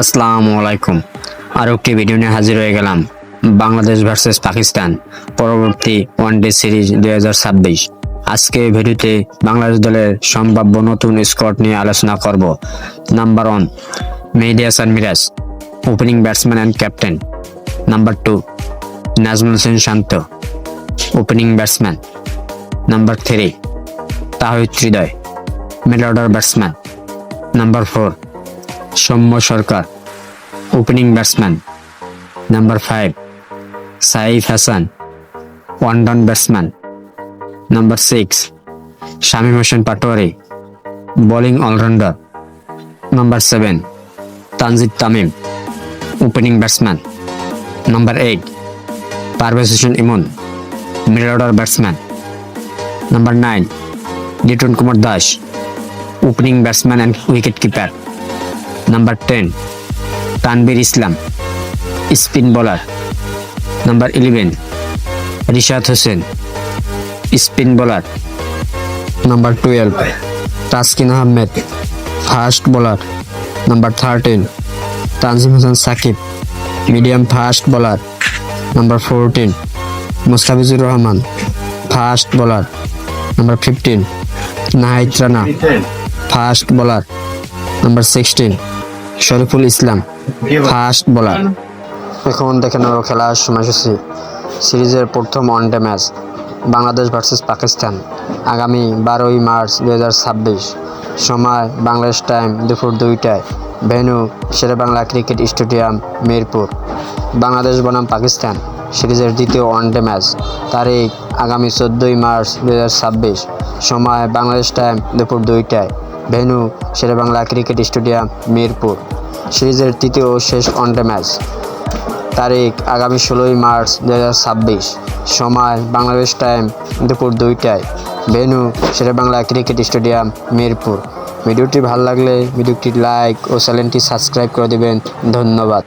আসসালামু আলাইকুম। আরও একটি ভিডিও নিয়ে হাজির হয়ে গেলাম। বাংলাদেশ ভার্সেস পাকিস্তান পরবর্তী ওয়ানডে সিরিজ দুই হাজার ছাব্বিশ। আজকে ভিডিওতে বাংলাদেশ দলের সম্ভাব্য নতুন স্কোয়াড নিয়ে আলোচনা করব। Number one, Mehedi Hasan Miraz, opening batsman and captain. Number two, Najmul Hossain Shanto, opening batsman. Number three, Towhid Hridoy, middle order batsman. Number four Soumya Sarkar opening batsman number five Saif Hassan one down batsman number six Shamim Hossain Patwari bowling all rounder number seven Tanzid Tamim opening batsman number eight Parvez Hossain Emon middle order batsman number nine Liton Kumar Das opening batsman and wicket keeper number ten Tanvir Islam spin bowler number eleven Rishad Hossain spin bowler number twelve Taskin Ahmed fast bowler number thirteen Tanzim Hasan Sakib medium fast bowler number fourteen Mustafizur Rahman fast bowler number fifteen Nahid Rana fast bowler number sixteen Shariful Islam fast bowler এখন দেখে নেব খেলার সময়সূচি সিরিজের প্রথম one day match Bangladesh versus Pakistan আগামী বারোই March দু হাজার ছাব্বিশ। সময় বাংলাদেশ টাইম দুপুর দুইটায়। Venue Sher e Bangla cricket stadium Mirpur. Bangladesh বনাম পাকিস্তান। সিরিজের দ্বিতীয় ওয়ানডে ম্যাচ, তারিখ আগামী চোদ্দোই মার্চ দু হাজার ছাব্বিশ, সময় বাংলাদেশ টাইম দুপুর দুইটায়। Venue Sher e Bangla cricket stadium, Mirpur. সিরিজের তৃতীয় ও শেষ ওয়ানডে ম্যাচ, তারিখ আগামী ষোলোই মার্চ দু হাজার ছাব্বিশ, সময় বাংলাদেশ টাইম দুপুর দুইটায়। Venue Sher e Bangla cricket stadium, Mirpur. ভিডিওটি ভালো লাগলে ভিডিওটি লাইক ও চ্যানেলটি সাবস্ক্রাইব করে দেবেন। ধন্যবাদ।